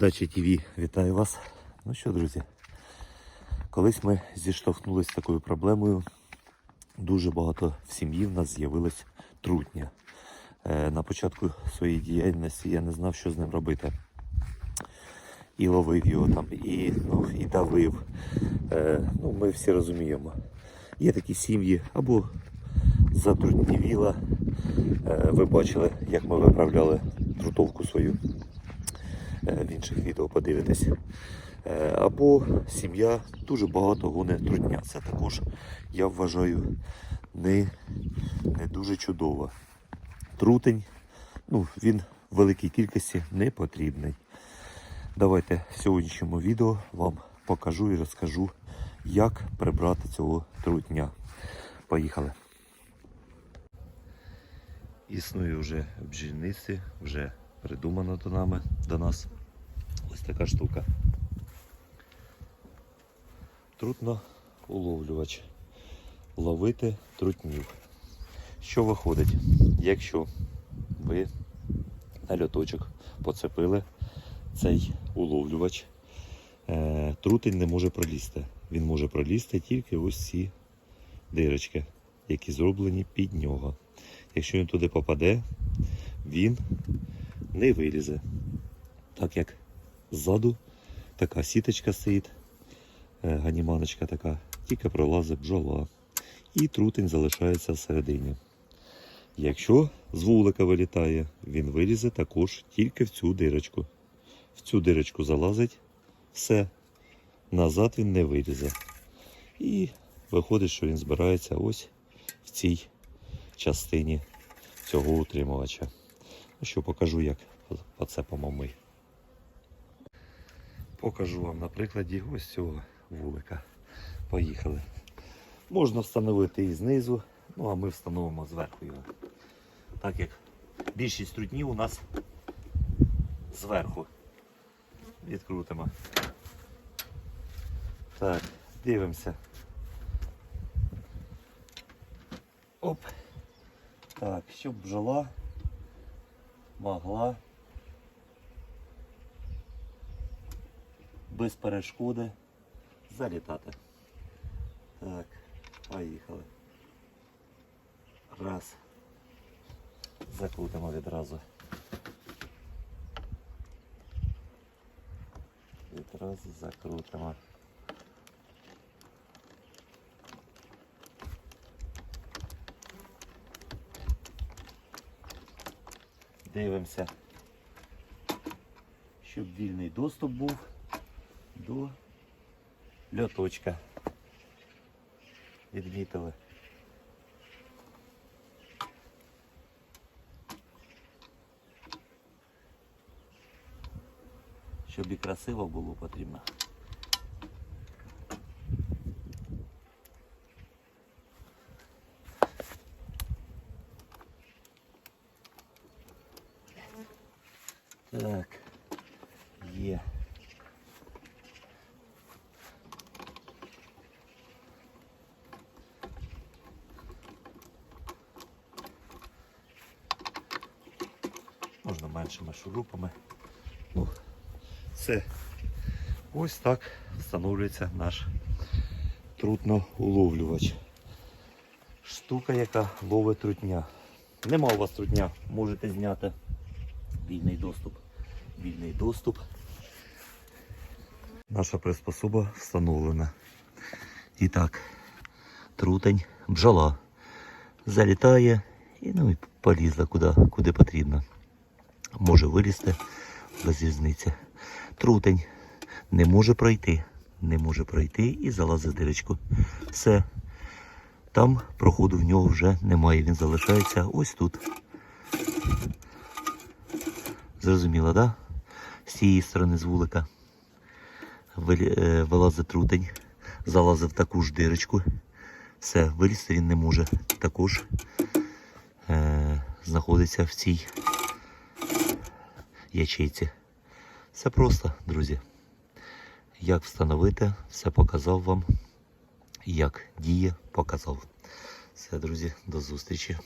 Дача ТВ, вітаю вас. Ну що, друзі, колись ми зіштовхнулися з такою проблемою. Дуже багато в сім'ї в нас з'явилось трутня. Е, на початку своєї діяльності я не знав, що з ним робити. І ловив його там, і, ну, і давив. Е, ну, ми всі розуміємо. Є такі сім'ї або затрутнівіла. Е, ви бачили, як ми виправляли трутовку свою. Е, в інших відео подивитесь. Е, Або сім'я дуже багато гоне трутня. Це також, я вважаю, не, не дуже чудово. Трутень, ну, він в великій кількості не потрібний. Давайте в сьогоднішньому відео вам покажу і розкажу, як прибрати цього трутня. Поїхали. Існує вже в бджільниці, вже придумано до нами до нас така штука. Трутно уловлювач. Ловити трутнів. Що виходить? Якщо ви на льоточок поцепили цей уловлювач, е, трутень не може пролізти. Він може пролізти тільки ось ці дирочки, які зроблені під нього. Якщо він туди попаде, він не вилізе. Так як ззаду така сіточка стоїть, е, ганіманочка така, тільки пролазить бджола. І трутень залишається всередині. Якщо з вулика вилітає, він вилізе також тільки в цю дирочку. В цю дирочку залазить все. Назад він не вилізе. І виходить, що він збирається ось в цій частині цього утримувача. Ну що, покажу, як поцепимо ми. Покажу вам на прикладі ось цього вулика. Поїхали. Можна встановити і знизу, ну а ми встановимо зверху його. Так як більшість трутнів у нас зверху. Відкрутимо. Так, дивимося. Оп. Так, щоб бджола могла без перешкоди залітати. Так, поїхали. Раз. Закрутимо відразу. Відразу закрутимо. Дивимося, щоб вільний доступ був до льоточка. Відмітили. Щоб і красиво було потрібно. Так, є. Можна меншими шурупами. Ну. Ось так встановлюється наш трутноуловлювач. Штука, яка ловить трутня. Нема у вас трутня, можете зняти вільний доступ. Вільний доступ. Наша приспособа встановлена. І так, трутень, бджола залітає і ну, полізла куди, куди потрібно. Може вилізти без різниці. Трутень не може пройти. Не може пройти і залазить дирочку. Все. Там проходу в нього вже немає. Він залишається ось тут. Зрозуміло, да? З цієї сторони з вулика е, вилазить трутень, залазив таку ж дирочку. Все, вилізти він не може. Також е, знаходиться в цій ячейці. Все просто, друзі. Як встановити, все показав вам. Як діє, показав. Все, друзі, до зустрічі.